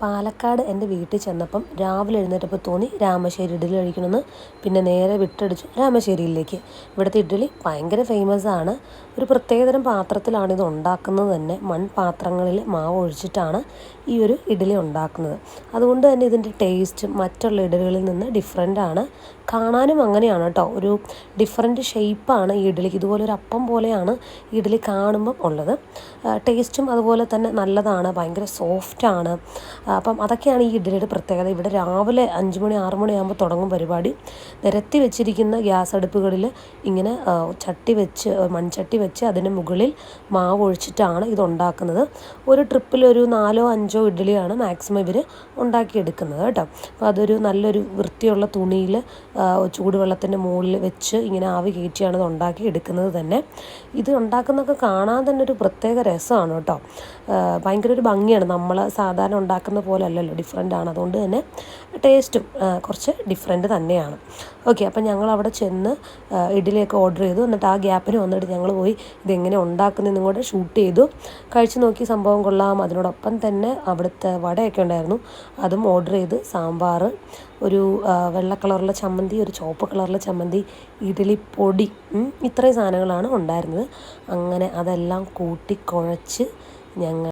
പാലക്കാട് എന്റെ വീട്ടിൽ ചെന്നപ്പം രാവിലെ എഴുന്നേറ്റപ്പോൾ തോന്നി രാമശ്ശേരി ഇഡ്ഡലി കഴിക്കണമെന്ന്. പിന്നെ നേരെ വിട്ടടിച്ചു രാമശ്ശേരിയിലേക്ക്. ഇവിടുത്തെ ഇഡ്ഡലി ഭയങ്കര ഫേമസ് ആണ്. ഒരു പ്രത്യേകതരം പാത്രത്തിലാണ് ഇത് ഉണ്ടാക്കുന്നത് തന്നെ. മൺപാത്രങ്ങളിൽ മാവ് ഒഴിച്ചിട്ടാണ് ഈ ഒരു ഇഡ്ഡലി ഉണ്ടാക്കുന്നത്. അതുകൊണ്ട് തന്നെ ഇതിന്റെ ടേസ്റ്റ് മറ്റുള്ള ഇഡ്ഡലികളിൽ നിന്ന് ഡിഫറെന്റ് ആണ്. കാണാനും അങ്ങനെയാണ് കേട്ടോ. ഒരു ഡിഫറെന്റ് ഷേപ്പാണ് ഈ ഇഡ്ഡലിക്ക്. ഇതുപോലെ ഒരു അപ്പം പോലെയാണ് ഇഡ്ഡലി കാണുമ്പം ഉള്ളത്. ടേസ്റ്റും അതുപോലെ തന്നെ നല്ലതാണ്. ഭയങ്കര സോഫ്റ്റാണ് അപ്പം അതൊക്കെയാണ് ഈ ഇഡ്ഡലിയുടെ പ്രത്യേകത. ഇവിടെ രാവിലെ അഞ്ച് മണി ആറ് മണിയാകുമ്പോൾ തുടങ്ങും പരിപാടി. നിരത്തി വെച്ചിരിക്കുന്ന ഗ്യാസ് അടുപ്പുകളിൽ ഇങ്ങനെ ചട്ടി വെച്ച് മൺചട്ടി വെച്ച് അതിന് മുകളിൽ മാവ് ഒഴിച്ചിട്ടാണ് ഇത് ഉണ്ടാക്കുന്നത്. ഒരു ട്രിപ്പിൽ ഒരു നാലോ അഞ്ചോ ഇഡ്ഡലിയാണ് മാക്സിമം ഇവർ ഉണ്ടാക്കിയെടുക്കുന്നത് കേട്ടോ. അപ്പോൾ അതൊരു നല്ലൊരു വൃത്തിയുള്ള തുണിയിൽ ചൂടുവെള്ളത്തിന്റെ മുകളിൽ വെച്ച് ഇങ്ങനെ ആവി കയറ്റിയാണ് ഇത് ഉണ്ടാക്കി എടുക്കുന്നത് തന്നെ. ഇത് ഉണ്ടാക്കുന്നതൊക്കെ കാണാൻ തന്നെ ഒരു പ്രത്യേക രസമാണ് കേട്ടോ. ഭയങ്കര ഒരു ഭംഗിയാണ്. നമ്മൾ സാധാരണ ഉണ്ടാക്കുന്ന പോലെ അല്ലല്ലോ ഡിഫറെന്റ് ആണ്. അതുകൊണ്ട് തന്നെ ടേസ്റ്റും കുറച്ച് ഡിഫറെന്റ് തന്നെയാണ്. ഓക്കെ അപ്പം ഞങ്ങൾ അവിടെ ചെന്ന് ഇഡ്ഡലിയൊക്കെ ഓർഡർ ചെയ്തു. എന്നിട്ട് ആ ഗ്യാപ്പിന് വന്നിട്ട് ഞങ്ങൾ പോയി ഇതെങ്ങനെ ഉണ്ടാക്കുന്നതെന്നും കൂടെ ഷൂട്ട് ചെയ്തു. കഴിച്ചു നോക്കി സംഭവം കൊള്ളാം. അതിനോടൊപ്പം തന്നെ അവിടുത്തെ വടയൊക്കെ ഉണ്ടായിരുന്നു. അതും ഓർഡർ ചെയ്ത് സാമ്പാർ ഒരു വെള്ള കളറുള്ള ചമ്മന്തി ഒരു ചുവപ്പ് കളറുള്ള ചമ്മന്തി ഇഡ്ഡലി പൊടി ഇത്രയും സാധനങ്ങളാണ് ഉണ്ടായിരുന്നത്. അങ്ങനെ അതെല്ലാം കൂട്ടി കുഴച്ച് ഞങ്ങൾ